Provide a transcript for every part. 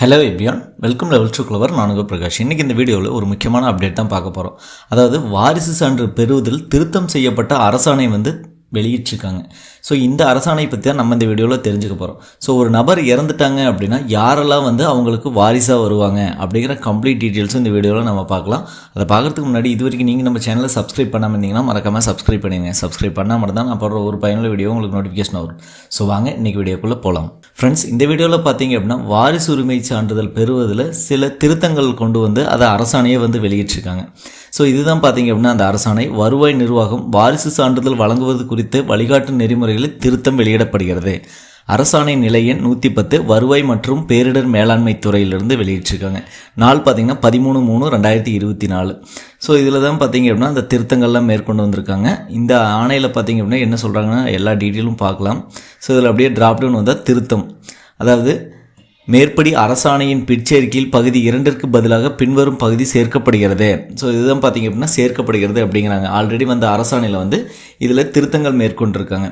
Hello everyone welcome level to clever நானுங்க பிரகாஷ். இன்றைக்கி இந்த வீடியோவில் ஒரு முக்கியமான அப்டேட் தான் பார்க்க போகிறோம் அதாவது வாரிசு சான்று பெறுவதில் திருத்தம் செய்யப்பட்ட அரசாணை வந்து வெளியிட்டிருக்காங்க. ஸோ இந்த அரசாணை பற்றி தான் நம்ம இந்த வீடியோவில் தெரிஞ்சுக்க போகிறோம் ஸோ ஒரு நபர் இறந்துட்டாங்க அப்படின்னா யாரெல்லாம் வந்து அவங்களுக்கு வாரிசாக வருவாங்க அப்படிங்கிற கம்ப்ளீட் டீட்டெயில்ஸும் இந்த வீடியோவில் நம்ம பார்க்கலாம். அதை பார்க்குறதுக்கு முன்னாடி இது வரைக்கும் நீங்கள் நம்ம சேனலை சப்ஸ்கிரைப் பண்ணாமல் இருந்தீங்கன்னா மறக்காமல் சப்ஸ்கிரைப் பண்ணிடுங்க. சப்ஸ்கிரைப் பண்ணால் மட்டும் தான் நான் போடுற ஒரு பயனுள்ள வீடியோ உங்களுக்கு நோட்டிஃபிகேஷன் வரும். ஸோ வாங்க இன்றைக்கி வீடியோக்குள்ளே போகலாம் ஃப்ரெண்ட்ஸ் இந்த வீடியோவில் பார்த்தீங்க அப்படின்னா வாரிசு உரிமை சான்றிதழ் பெறுவதில் சில திருத்தங்கள் கொண்டு வந்து அதை அரசாணையை வந்து வெளியிட்டிருக்காங்க. ஸோ இதுதான் பார்த்தீங்க அப்படின்னா அந்த அரசாணை. வருவாய் நிர்வாகம் வாரிசு சான்றிதழ் வழங்குவது குறித்து வழிகாட்டு நடைமுறைகளில் திருத்தம் வெளியிடப்படுகிறது. அரசாணை நிலை எண் நூற்றி பத்து வருவாய் மற்றும் பேரிடர் மேலாண்மை துறையிலிருந்து வெளியிட்டிருக்காங்க. நாள் பார்த்தீங்கன்னா பதிமூணு மூணு ரெண்டாயிரத்தி இருபத்தி நாலு. ஸோ இதில் தான் பார்த்தீங்க அப்படின்னா அந்த திருத்தங்கள்லாம் மேற்கொண்டு வந்திருக்காங்க. இந்த ஆணையில் பார்த்தீங்க அப்படின்னா என்ன சொல்கிறாங்கன்னா எல்லா டீட்டெயிலும் பார்க்கலாம். ஸோ இதில் அப்படியே டிராப்டவுன் வந்தால் திருத்தம். அதாவது மேற்படி அரசாணையின் பிற்சேர்க்கையில் பகுதி இரண்டிற்கு பதிலாக பின்வரும் பகுதி சேர்க்கப்படுகிறது. ஸோ இதுதான் பார்த்தீங்க அப்படின்னா சேர்க்கப்படுகிறது அப்படிங்கிறாங்க. ஆல்ரெடி வந்த அரசாணையில் வந்து இதில் திருத்தங்கள் மேற்கொண்டிருக்காங்க.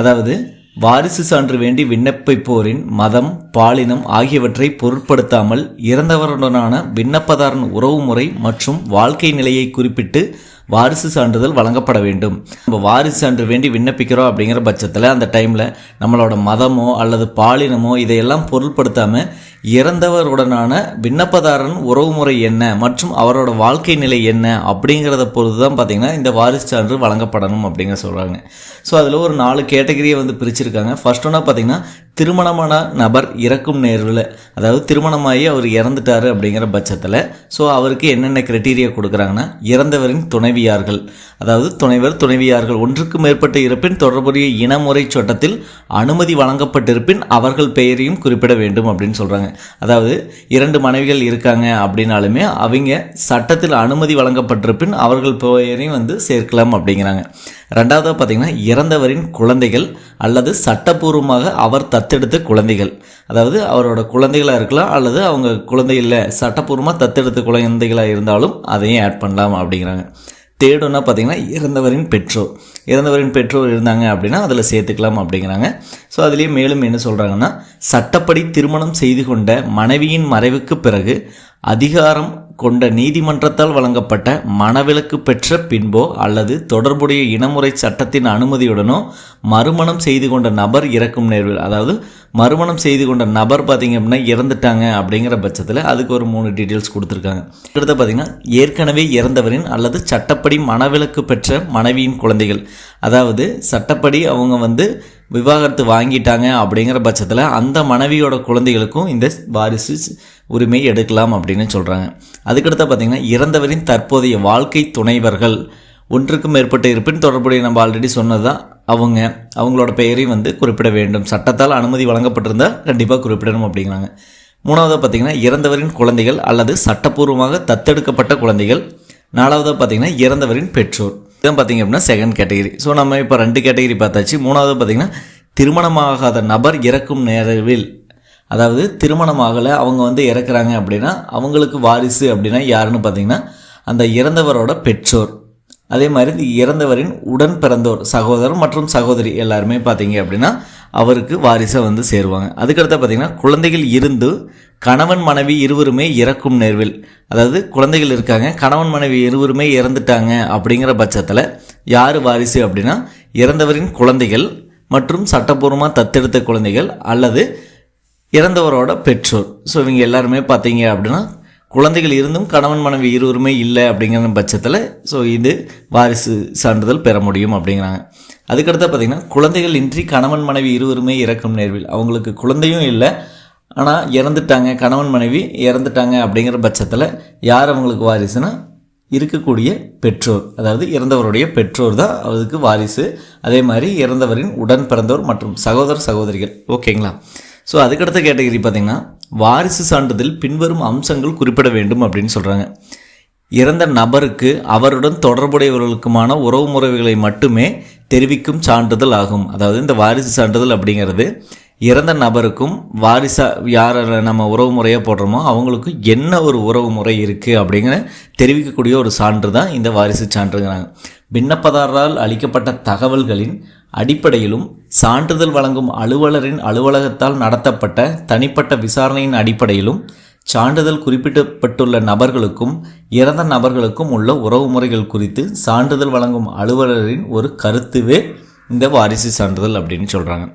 அதாவது வாரிசு சான்று வேண்டி விண்ணப்பிப்போரின் மதம் பாலினம் ஆகியவற்றை பொருட்படுத்தாமல் இறந்தவருடனான விண்ணப்பதாரன் உறவுமுறை மற்றும் வாழ்க்கை நிலையை குறிப்பிட்டு வாரிசு சான்றிதழ் வழங்கப்பட வேண்டும். நம்ம வாரிசு சான்று வேண்டி விண்ணப்பிக்கிறோம் அப்படிங்கிற பட்சத்தில் அந்த டைமில் நம்மளோட மதமோ அல்லது பாலினமோ இதையெல்லாம் பொருட்படுத்தாமல் இறந்தவருடனான விண்ணப்பதாரன் உறவுமுறை என்ன மற்றும் அவரோட வாழ்க்கை நிலை என்ன அப்படிங்கிறத பொறுத்து தான் பார்த்திங்கன்னா இந்த வாரிசு சான்று வழங்கப்படணும் அப்படிங்கிற சொல்கிறாங்க ஸோ அதில் ஒரு நாலு கேட்டகரியை வந்து பிரிச்சிருக்காங்க. ஃபர்ஸ்ட் ஒன்றா பார்த்திங்கன்னா திருமணமான நபர் இறக்கும் நேர்வில் அதாவது திருமணமாகி அவர் இறந்துட்டார் அப்படிங்கிற பட்சத்தில் ஸோ அவருக்கு என்னென்ன கிரைட்டீரியா கொடுக்குறாங்கன்னா இறந்தவரின் துணைவியார்கள் அதாவது துணைவர் துணைவியார்கள் ஒன்றுக்கு மேற்பட்ட இருப்பின் தொடர்புடைய இனமுறை சட்டத்தில் அனுமதி வழங்கப்பட்டிருப்பின் அவர்கள் பெயரையும் குறிப்பிட வேண்டும் அப்படின்னு சொல்கிறாங்க அதாவது இரண்டு மனைவிகள் இருக்காங்க அப்படின்னாலுமே அவங்க சட்டத்தில் அனுமதி வழங்கப்பட்டிருப்பின் அவர்கள் பெயரையும் வந்து சேர்க்கலாம் அப்படிங்கிறாங்க. ரெண்டாவதாக பார்த்தீங்கன்னா இறந்தவரின் குழந்தைகள் அல்லது சட்டப்பூர்வமாக அவர் தத்தெடுத்த குழந்தைகள். அதாவது அவரோட குழந்தைகளாக இருக்கலாம் அல்லது அவங்க குழந்தை இல்லை சட்டப்பூர்வமாக தத்தெடுத்த குழந்தைகளாக இருந்தாலும் அதையும் ஆட் பண்ணலாம் அப்படிங்கிறாங்க. தேடுன்னா பார்த்தீங்கன்னா இறந்தவரின் பெற்றோர். இறந்தவரின் பெற்றோர் இருந்தாங்க அப்படின்னா அதில் சேர்த்துக்கலாம் அப்படிங்கிறாங்க. ஸோ அதுலேயே மேலும் என்ன சொல்கிறாங்கன்னா சட்டப்படி திருமணம் செய்து கொண்ட மனைவியின் மறைவுக்கு பிறகு அதிகாரம் கொண்ட நீதிமன்றத்தால் வழங்கப்பட்ட மனவிலக்கு பெற்ற பின்போ அல்லது தொடர்புடைய இனமுறை சட்டத்தின் அனுமதியுடனோ மறுமணம் செய்து கொண்ட நபர் இறக்கும் நேர்வில் அதாவது மறுமணம் செய்து கொண்ட நபர் பார்த்திங்க அப்படின்னா இறந்துட்டாங்க அப்படிங்கிற பட்சத்தில் அதுக்கு ஒரு மூணு டீட்டெயில்ஸ் கொடுத்துருக்காங்க. அடுத்து பார்த்திங்கன்னா ஏற்கனவே இறந்தவரின் அல்லது சட்டப்படி மனவிலக்கு பெற்ற மனைவியின் குழந்தைகள். அதாவது சட்டப்படி அவங்க வந்து விவாகரத்து வாங்கிட்டாங்க அப்படிங்கிற பட்சத்தில் அந்த மனைவியோட குழந்தைகளுக்கும் இந்த வாரிசு உரிமை எடுக்கலாம் அப்படின்னு சொல்கிறாங்க அதுக்கடுத்து பார்த்திங்கன்னா இறந்தவரின் தற்போதைய வாழ்க்கை துணைவர்கள். ஒன்றுக்கும் மேற்பட்ட இருப்பின் தொடர்புடைய நம்ம ஆல்ரெடி சொன்னது தான் அவங்க அவங்களோட பெயரையும் வந்து குறிப்பிட வேண்டும். சட்டத்தால் அனுமதி வழங்கப்பட்டிருந்தால் கண்டிப்பாக குறிப்பிடணும் அப்படிங்கிறாங்க. மூணாவதாக பார்த்திங்கன்னா இறந்தவரின் குழந்தைகள் அல்லது சட்டப்பூர்வமாக தத்தெடுக்கப்பட்ட குழந்தைகள். நாலாவதாக பார்த்திங்கன்னா இறந்தவரின் பெற்றோர். இதான் பார்த்திங்க அப்படின்னா செகண்ட் கேட்டகிரி ஸோ நம்ம இப்போ ரெண்டு கேட்டகிரி பார்த்தாச்சு. மூணாவது பார்த்திங்கன்னா திருமணமாகாத நபர் இறக்கும் நேரவில் அதாவது திருமணமாகலை அவங்க வந்து இறக்குறாங்க அப்படின்னா அவங்களுக்கு வாரிசு அப்படின்னா யாருன்னு பார்த்தீங்கன்னா அந்த இறந்தவரோட பெற்றோர். அதே மாதிரி இறந்தவரின் உடன் பிறந்தோர் சகோதரர் மற்றும் சகோதரி எல்லாருமே பார்த்தீங்க அப்படின்னா அவருக்கு வாரிசை வந்து சேருவாங்க. அதுக்கடுத்து பார்த்திங்கன்னா குழந்தைகள் இருந்து கணவன் மனைவி இருவருமே இறக்கும் நேர்வில் அதாவது குழந்தைகள் இருக்காங்க கணவன் மனைவி இருவருமே இறந்துட்டாங்க அப்படிங்கிற பட்சத்தில் யார் வாரிசு அப்படின்னா இறந்தவரின் குழந்தைகள் மற்றும் சட்டப்பூர்வமாக தத்தெடுத்த குழந்தைகள் அல்லது இறந்தவரோட பெற்றோர். ஸோ இவங்க எல்லாருமே பார்த்தீங்க அப்படின்னா குழந்தைகள் இருந்தும் கணவன் மனைவி இருவருமே இல்லை அப்படிங்கிற பட்சத்தில் ஸோ இது வாரிசு சான்றிதழ் பெற முடியும் அப்படிங்கிறாங்க. அதுக்கடுத்து பார்த்திங்கன்னா குழந்தைகள் இன்றி கணவன் மனைவி இருவருமே இறக்கும் நேர்வில். அவங்களுக்கு குழந்தையும் இல்லை ஆனால் இறந்துட்டாங்க கணவன் மனைவி இறந்துட்டாங்க அப்படிங்கிற பட்சத்தில் யார் அவங்களுக்கு வாரிசுனா இருக்கக்கூடிய பெற்றோர். அதாவது இறந்தவருடைய பெற்றோர் தான் அவருக்கு வாரிசு. அதே மாதிரி இறந்தவரின் உடன் பிறந்தோர் மற்றும் சகோதர சகோதரிகள். ஓகேங்களா? ஸோ அதுக்கடுத்த கேட்டகரி பார்த்திங்கன்னா வாரிசு சான்றிதழ் பின்வரும் அம்சங்கள் குறிப்பிட வேண்டும் அப்படின்னு சொல்கிறாங்க இறந்த நபருக்கு அவருடன் தொடர்புடையவர்களுக்குமான உறவு முறைகளை மட்டுமே தெரிவிக்கும் சான்றிதழ் ஆகும். அதாவது இந்த வாரிசு சான்றிதழ் அப்படிங்கிறது இறந்த நபருக்கும் வாரிசா யார் நம்ம உறவு முறையாக போடுறோமோ அவங்களுக்கும் என்ன ஒரு உறவு முறை இருக்குது அப்படிங்கிற தெரிவிக்கக்கூடிய ஒரு சான்று தான் இந்த வாரிசு சான்றுங்கிறாங்க. விண்ணப்பதாரரால் அளிக்கப்பட்ட தகவல்களின் அடிப்படையிலும் சான்றிதழ் வழங்கும் அலுவலரின் அலுவலகத்தால் நடத்தப்பட்ட தனிப்பட்ட விசாரணையின் அடிப்படையிலும் சான்றிதழ் குறிப்பிடப்பட்டுள்ள நபர்களுக்கும் இறந்த நபர்களுக்கும் உள்ள உறவுமுறைகள் குறித்து சான்றிதழ் வழங்கும் அலுவலரின் ஒரு கருத்துவே இந்த வாரிசு சான்றிதழ் அப்படின்னு சொல்கிறாங்க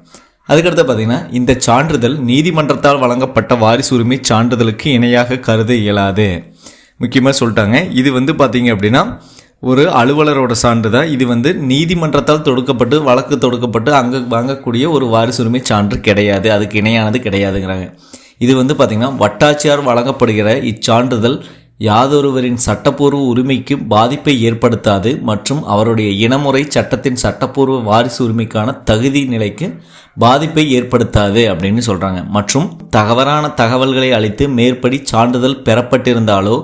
அதுக்கடுத்து பார்த்தீங்கன்னா இந்த சான்றிதழ் நீதிமன்றத்தால் வழங்கப்பட்ட வாரிசு உரிமை சான்றிதழுக்கு இணையாக கருத இயலாது. முக்கியமாக சொல்லிட்டாங்க. இது வந்து பார்த்தீங்க அப்படின்னா ஒரு அலுவலரோட சான்று தான் இது வந்து நீதிமன்றத்தால் தொடுக்கப்பட்டு வழக்கு தொடுக்கப்பட்டு அங்கே வாங்கக்கூடிய ஒரு வாரிசுரிமை சான்று கிடையாது. அதுக்கு இணையானது கிடையாதுங்கிறாங்க. இது வந்து பார்த்திங்கன்னா வட்டாட்சியார் வழங்கப்படுகிற இச்சான்றிதழ் யாதொருவரின் சட்டப்பூர்வ உரிமைக்கு பாதிப்பை ஏற்படுத்தாது மற்றும் அவருடைய இனமுறை சட்டத்தின் சட்டப்பூர்வ வாரிசு உரிமைக்கான தகுதி நிலைக்கு பாதிப்பை ஏற்படுத்தாது அப்படின்னு சொல்கிறாங்க மற்றும் தகவலான தகவல்களை அளித்து மேற்படி சான்றிதழ் பெறப்பட்டிருந்தாலோ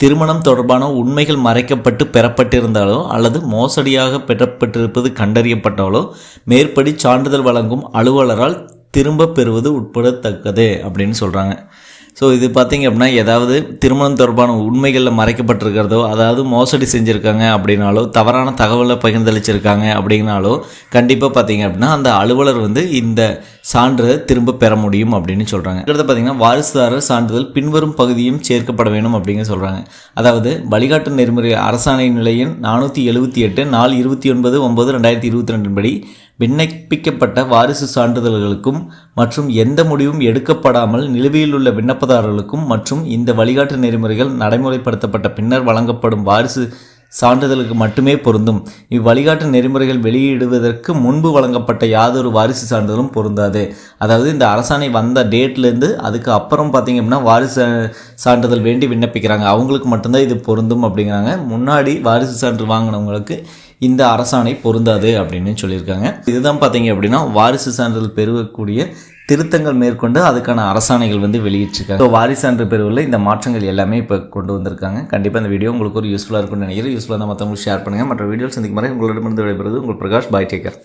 திருமணம் தொடர்பான உண்மைகள் மறைக்கப்பட்டு பெறப்பட்டிருந்தாலோ அல்லது மோசடியாக பெறப்பட்டிருப்பது கண்டறியப்பட்டாலோ மேற்படி சான்றிதழ் வழங்கும் அலுவலரால் திரும்ப பெறுவது உட்படத்தக்கது அப்படின்னு சொல்கிறாங்க ஸோ இது பார்த்தீங்க அப்படின்னா ஏதாவது திருமணம் தொடர்பான உண்மைகளில் மறைக்கப்பட்டிருக்கிறதோ அதாவது மோசடி செஞ்சுருக்காங்க அப்படின்னாலோ தவறான தகவலை பகிர்ந்தளிச்சிருக்காங்க அப்படின்னாலோ கண்டிப்பாக பார்த்தீங்க அப்படின்னா அந்த அலுவலர் வந்து இந்த சான்றிதழை திரும்ப பெற முடியும் அப்படின்னு சொல்கிறாங்க அடுத்து பார்த்தீங்கன்னா வாரிசுதாரர் சான்றிதழ் பின்வரும் பகுதியும் சேர்க்கப்பட வேணும் அப்படின்னு சொல்கிறாங்க அதாவது வழிகாட்டு நெறிமுறை அரசாணை நிலையின் நானூற்றி எழுபத்தி எட்டு நாலு இருபத்தி ஒன்பது ஒம்பது ரெண்டாயிரத்தி இருபத்தி ரெண்டின்படி விண்ணப்பிக்கப்பட்ட வாரிசு சான்றிதழ்களுக்கும் மற்றும் எந்த முடிவும் எடுக்கப்படாமல் நிலுவையில் உள்ள விண்ணப்பதாரர்களுக்கும் மற்றும் இந்த வழிகாட்டு நெறிமுறைகள் நடைமுறைப்படுத்தப்பட்ட பின்னர் வழங்கப்படும் வாரிசு சான்றிதழுக்கு மட்டுமே பொருந்தும். இவ்வழிகாட்டு நெறிமுறைகள் வெளியிடுவதற்கு முன்பு வழங்கப்பட்ட யாதொரு வாரிசு சான்றிதழும் பொருந்தாது. அதாவது இந்த அரசாணை வந்த டேட்லேருந்து அதுக்கு அப்புறம் பார்த்தீங்க அப்படின்னா வாரிசு சான்றிதழ் வேண்டி விண்ணப்பிக்கிறாங்க. அவங்களுக்கு மட்டும்தான் இது பொருந்தும் அப்படிங்கிறாங்க. முன்னாடி வாரிசு சான்று வாங்கினவங்களுக்கு இந்த அரசாணை பொருந்தாது அப்படின்னு சொல்லியிருக்காங்க. இதுதான் பார்த்தீங்க அப்படின்னா வாரிசு சான்றிதழ் பெறக்கூடிய திருத்தங்கள் மேற்கொண்டு அதுக்கான அரசாணைகள் வந்து வெளியிட்டிருக்காங்க. ஸோ வாரிசு சான்று பெறுவதில் இந்த மாற்றங்கள் எல்லாமே இப்போ கொண்டு வந்திருக்காங்க. கண்டிப்பாக இந்த வீடியோ உங்களுக்கு ஒரு யூஸ்ஃபுல்லாக இருக்கும்னு நினைக்கிறேன். யூஸ்ஃபுல்லாக தான் மற்றவங்களுக்கு ஷேர் பண்ணுங்கள் மற்ற வீடியோ சந்திக்கும் வரை உங்களிடமிருந்து விடைபெறுவது உங்கள் பிரகாஷ் பாய் டேக்கர்